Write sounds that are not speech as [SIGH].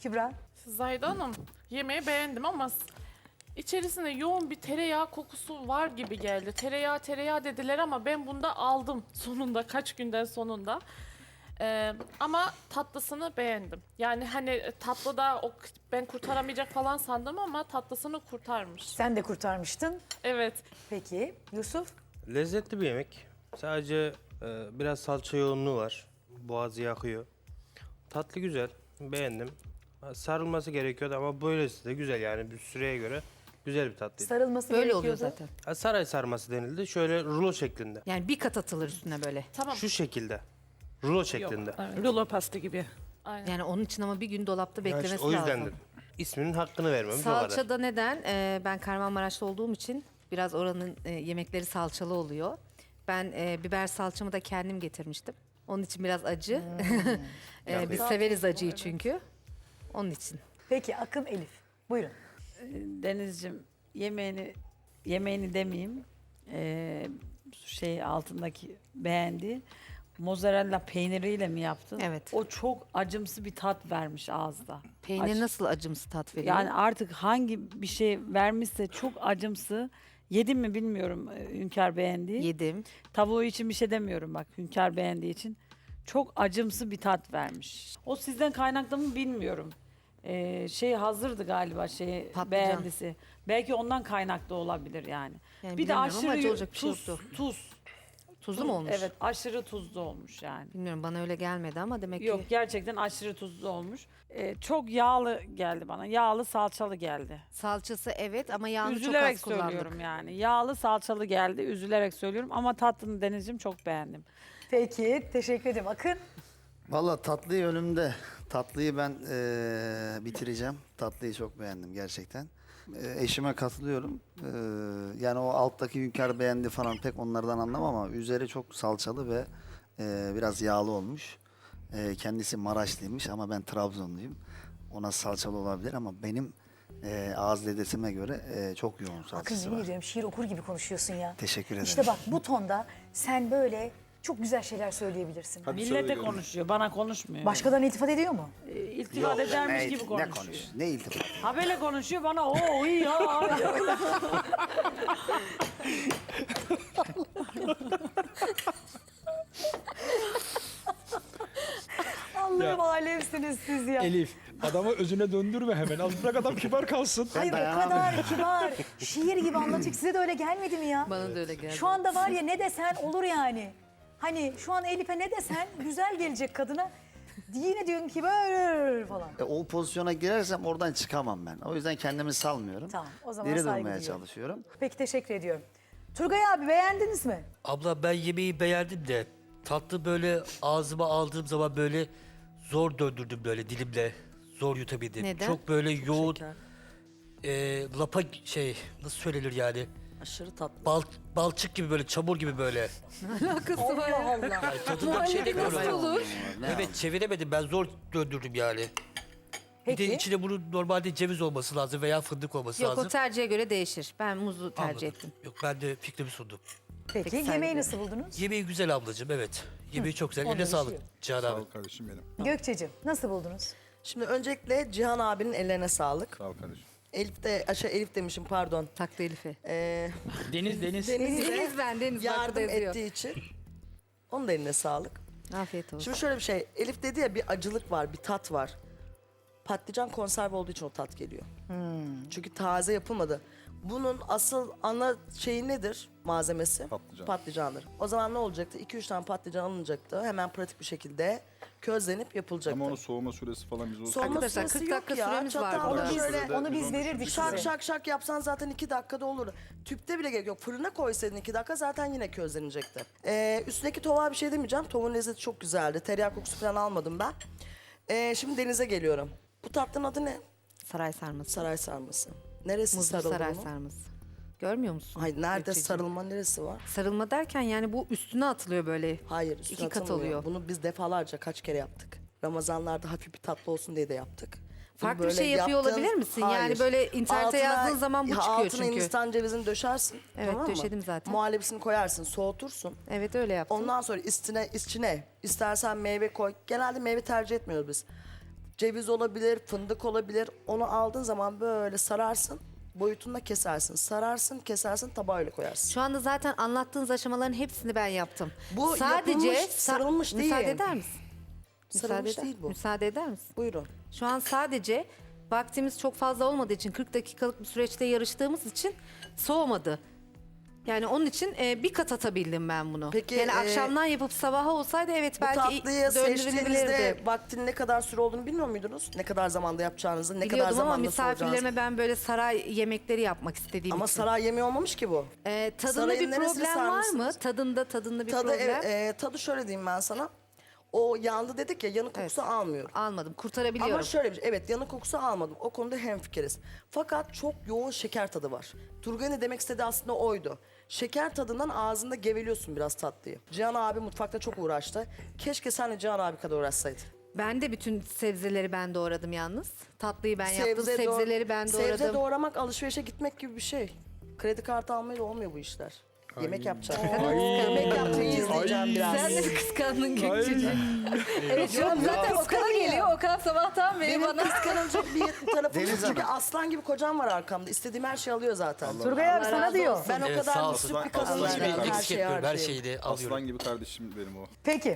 Kübra? Zahide Hanım yemeği beğendim ama içerisinde yoğun bir tereyağı kokusu var gibi geldi. Tereyağı tereyağı dediler ama ben bunda aldım [LAUGHS] sonunda kaç günden sonunda. Ee, ama tatlısını beğendim. Yani hani tatlıda o ben kurtaramayacak falan sandım ama tatlısını kurtarmış. Sen de kurtarmıştın. Evet. Peki Yusuf? Lezzetli bir yemek. Sadece e, biraz salça yoğunluğu var. Boğazı yakıyor. Tatlı güzel. Beğendim. Sarılması gerekiyordu ama böylesi de güzel yani bir süreye göre güzel bir tatlıydı. Sarılması Böyle gerekiyordu. oluyor zaten. Ha, Saray sarması denildi. Şöyle rulo şeklinde. Yani bir kat atılır üstüne böyle. Tamam. Şu şekilde. Rulo şeklinde. Rulo pasta gibi. Aynen. Yani onun için ama bir gün dolapta Ha, beklemesi işte o yüzden lazım. dedim. İsminin hakkını vermemiş o kadar. Salçada neden? Ee, ben Kahramanmaraş'ta olduğum için biraz oranın e, yemekleri salçalı oluyor. Ben e, biber salçamı da kendim getirmiştim. Onun için biraz acı. [LAUGHS] Ee, biz severiz acıyı çünkü. Onun için. Peki Akın Elif. Buyurun. Denizciğim yemeğini yemeğini demeyeyim. Ee, şey altındaki beğendi. Mozzarella peyniriyle mi yaptın? Evet. O çok acımsı bir tat vermiş ağızda. Peynir Acı. nasıl acımsı tat veriyor? Yani artık hangi bir şey vermişse çok acımsı. Yedim mi bilmiyorum e, Hünkar beğendiği. yedim. Tavuğu için bir şey demiyorum bak Hünkar beğendiği için. Çok acımsı bir tat vermiş. O sizden kaynaklı mı bilmiyorum. Ee, şey hazırdı galiba şey Patlıcan. beğendisi. Belki ondan kaynaklı olabilir yani. Yani bir de bilemiyorum ama aşırı acı olacak bir şey tuz, yoktu. tuz. Tuzlu mu olmuş? Evet aşırı tuzlu olmuş yani. Bilmiyorum bana öyle gelmedi ama demek Yok ki gerçekten aşırı tuzlu olmuş. Ee, çok yağlı geldi bana. Yağlı salçalı geldi. salçası evet ama yağını çok Üzülerek az kullandık. söylüyorum yani. Yağlı salçalı geldi. Üzülerek söylüyorum ama tatlını Deniz'cim çok beğendim. Peki teşekkür ederim. Akın? Valla tatlıyı önümde. Tatlıyı ben eee, bitireceğim. Tatlıyı çok beğendim gerçekten. Eee, eşime katılıyorum. Eee, yani o alttaki hünkâr beğendi falan pek onlardan anlamam ama üzeri çok salçalı ve eee, biraz yağlı olmuş. Eee, kendisi Maraşlıymış ama ben Trabzonluyum. Ona salçalı olabilir ama benim eee, ağız lezzetime göre eee, çok yoğun Akın salçası yemin var. ediyorum şiir okur gibi konuşuyorsun ya. Teşekkür ederim. İşte bak bu tonda sen böyle çok güzel şeyler söyleyebilirsin. Millete konuşuyor, bana konuşmuyor. Başkalarına iltifat ediyor mu? Ee, İltifat edermiş ne, gibi ne konuşuyor. konuş? Ne iltifat? Ha böyle konuşuyor bana o iyi ya. [LAUGHS] Allah'ım alemsiniz siz ya. Elif, adamı özüne döndürme hemen. Az bırak adam kibar kalsın. Hayır o kadar kibar, şiir gibi anlatıyor. Size de öyle gelmedi mi ya? Bana da öyle geldi. Şu anda var ya ne desen olur yani. Hani şu an Elif'e ne desen [LAUGHS] güzel gelecek kadına. Yine diyorsun ki böyle falan. E, o pozisyona girersem oradan çıkamam ben. O yüzden kendimi salmıyorum. Tamam, o zaman Diri saygı durmaya duyuyorum. çalışıyorum. Peki teşekkür ediyorum. Turgay abi beğendiniz mi? Abla ben yemeği beğendim de tatlı böyle ağzıma aldığım zaman böyle zor döndürdüm böyle dilimle. Zor yutabildim. Neden? Çok böyle yoğun e, lapa şey nasıl söylenir yani? Aşırı tatlı. Bal, balçık gibi böyle çamur gibi böyle. Allah Allah. Yani tadında bir şey demiyorum. olur? Evet çeviremedim ben zor döndürdüm yani. Bir de Peki. içinde bunun normalde ceviz olması lazım veya fındık olması Yok o lazım. tercihe göre değişir. Ben muzu tercih Anladım. ettim. Yok ben de fikrimi sundum. Peki, saygı yemeği nasıl buldunuz? Yemeği güzel ablacığım evet. Yemeği çok güzel. Eline sağlık. Cihan abi. kardeşim benim. Gökçe'cim nasıl buldunuz? Şimdi öncelikle Cihan abinin ellerine sağlık. Sağ ol kardeşim. Elif de, aşağı Elif demişim pardon. Taktı Elif'i. Ee, Deniz, Deniz. Deniz'e Deniz ben Deniz. yardım yazıyor. ettiği için onun da eline sağlık. Afiyet olsun. Şimdi şöyle bir şey. Elif dedi ya bir acılık var, bir tat var. Patlıcan konserve olduğu için o tat geliyor. Çünkü taze yapılmadı. Bunun asıl ana şeyi nedir malzemesi? Patlıcan. Patlıcandır. O zaman ne olacaktı? 2-3 tane patlıcan alınacaktı. Hemen pratik bir şekilde közlenip yapılacaktı. Ama onun soğuma süresi falan biz o Soğuma Arkadaşlar, süresi 40 yok dakika ya. süremiz var burada. Onu biz, şöyle onu biz biz verirdik şak size. şak şak yapsan zaten 2 dakikada olur. Tüpte bile gerek yok. Fırına koysaydın 2 dakika zaten yine közlenecekti. Ee, üstündeki tavuğa bir şey demeyeceğim. Tavuğun lezzeti çok güzeldi. Tereyağı kokusu falan almadım ben. Ee, şimdi denize geliyorum. Bu tatlının adı ne? Saray sarması. Saray sarması. Neresi Muzlu sarılma? saray sarması. Görmüyor musun? Hayır nerede Gökçeciğim? sarılma neresi var? Sarılma derken yani bu üstüne atılıyor böyle. Hayır üstüne İki kat atılmıyor. oluyor. Bunu biz defalarca kaç kere yaptık. Ramazanlarda hafif bir tatlı olsun diye de yaptık. Bunu Farklı bir böyle şey yapıyor yaptın- olabilir misin? Yani Hayır. böyle internete yazdığın zaman bu ya çıkıyor altına çünkü. Hindistan cevizini döşersin. Evet, tamam mı? döşedim zaten. Muhallebisini koyarsın, soğutursun. Evet öyle yaptım. Ondan sonra üstüne, içine istersen meyve koy. Genelde meyve tercih etmiyoruz biz. Ceviz olabilir, fındık olabilir. Onu aldığın zaman böyle sararsın. Boyutunda kesersin. Sararsın, kesersin, tabağa öyle koyarsın. Şu anda zaten anlattığınız aşamaların hepsini ben yaptım. Bu Sadece yapılmış, sa- sarılmış değil. Müsaade eder misin? Sarılmış müsaade eder- değil bu. Müsaade eder misin? Buyurun. Şu an sadece vaktimiz çok fazla olmadığı için 40 dakikalık bir süreçte yarıştığımız için soğumadı. Yani onun için e, bir kat atabildim ben bunu. Peki, yani e, akşamdan yapıp sabaha olsaydı evet Bu belki tatlıyı seçtiğinizde döndürülebilirdi. vaktin ne kadar süre olduğunu bilmiyor muydunuz? Ne kadar zamanda yapacağınızı, ne kadar Biliyordum ama zamanda soracağınızı. misafirlerime ben böyle saray yemekleri yapmak istediğim Ama için. saray yemeği olmamış ki bu. E, tadında sarayın bir neresini problem var mı? sarmışsınız? Tadında tadında bir Tadı, problem. e, e, tadı şöyle diyeyim ben sana. O yandı dedik ya yanık kokusu almıyorum. Almadım. Kurtarabiliyorum. Ama şöyle bir şey, evet yanık kokusu almadım. O konuda hemfikiriz. Fakat çok yoğun şeker tadı var. Turgay ne demek istediği aslında oydu. Şeker tadından ağzında geveliyorsun biraz tatlıyı. Cihan abi mutfakta çok uğraştı. Keşke sen de Cihan abi kadar uğraşsaydın. Ben de bütün sebzeleri ben doğradım yalnız. Tatlıyı ben yaptım. doğ- Sebzeleri ben doğradım. Sebze doğramak alışverişe gitmek gibi bir şey. Kredi kartı almayla olmuyor bu işler. Yemek yapacağım. Yemek yapmayı izleyeceğim biraz. Sen de kıskandın Gökçe'ciğim. evet şu an zaten Okan'a geliyor. Okan sabahtan beri Benim bana... kıskanılacak bir tarafım yok. Deniz Çünkü Hanım. aslan gibi kocam var arkamda. İstediğim her şeyi alıyor zaten. Turgay abi sana diyor. Ben o Evet, kadar sağ olsun. bir kadın Aslan gibi. Her eksik şeyi etmiyorum. Her şeyi de alıyorum. Aslan gibi kardeşim benim o. Peki